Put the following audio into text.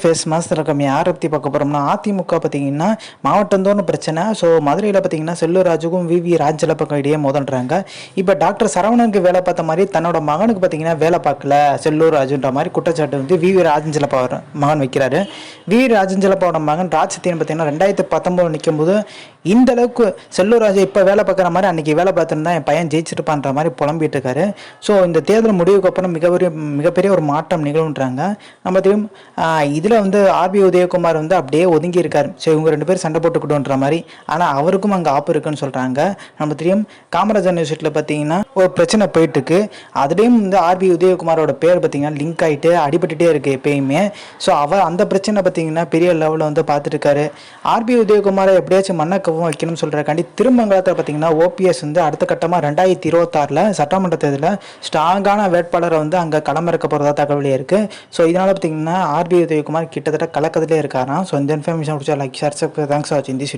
Face master கம்மி யாரை பற்றி பார்க்க போகிறோம்னா அதிமுக பார்த்தீங்கன்னா மாவட்டந்தோறும் பிரச்சனை. ஸோ மதுரையில் பார்த்தீங்கன்னா செல்லூராஜுக்கும் வி வி ராஜலப்பக்கம் இடையே மோதல்றாங்க இப்போ டாக்டர் சரவணனுக்கு வேலை பார்த்த மாதிரி தன்னோட மகனுக்கு பார்த்தீங்கன்னா வேலை பார்க்கல. செல்லூர் ராஜுன்ற மாதிரி குற்றச்சாட்டு வந்து வி வி ராஜஞ்சலப்பா மகன் வைக்கிறாரு. வி வி ராஜஞ்சலப்பாவோட மகன் ராஜசத்தியன் பார்த்தீங்கன்னா ரெண்டாயிரத்தி பத்தொம்போது நிற்கும் போது இந்த அளவுக்கு செல்லூர் ராஜு இப்போ வேலை பார்க்குற மாதிரி அன்றைக்கி வேலை பார்த்துருந்தா என் பையன் ஜெயிச்சிருப்பான்ற மாதிரி புலம்பிட்டு இருக்காரு. ஸோ இந்த தேர்தல் முடிவுக்கு அப்புறம் மிகப்பெரிய மிகப்பெரிய ஒரு மாற்றம் நிகழ்வுன்றாங்க நம்ம தெரியும் இதில் வந்து ஆர்பி உதயகுமார் வந்து அப்படியே ஒதுங்கி இருக்கார் சரி இவங்க ரெண்டு பேரும் சண்டை போட்டுக்கிட்டோன்ற மாதிரி. ஆனால் அவருக்கும் அங்கே ஆப்பு இருக்குன்னு சொல்கிறாங்க நம்ம தெரியும் காமராஜர் யூனிவர்சிட்டியில் பார்த்தீங்கன்னா ஒரு பிரச்சனை போயிட்டுருக்கு. அதுலேயும் வந்து ஆர்பி உதயகுமாரோட பேர் பார்த்தீங்கன்னா லிங்க் ஆகிட்டு அடிபட்டுட்டே இருக்கு எப்பயுமே. ஸோ அவர் அந்த பிரச்சனை பார்த்தீங்கன்னா பெரிய லெவலில் வந்து பார்த்துட்டுருக்காரு ஆர்பி உதயகுமாரை எப்படியாச்சும் மன்னக்கவும் வைக்கணும்னு சொல்கிறக்காண்டி திருமங்கலத்தில் பார்த்தீங்கன்னா ஓபிஎஸ் வந்து அடுத்த கட்டமாக ரெண்டாயிரத்தி இருபத்தாறில் சட்டமன்ற தேர்தலில் ஸ்ட்ராங்கான வேட்பாளரை வந்து அங்கே களமிறக்க போகிறதா தகவலே இருக்குது ஸோ இதனால் பார்த்தீங்கன்னா ஆர்பி உதயகுமார் குமார் கிட்டத்தட்ட கலக்கத்திலே இருக்காராம். ஸோ இந்த இன்ஃபர்மேஷன் பிடிச்சா லைக் ஷேர் தேங்க்ஸ் வாட்சிங் திஸ்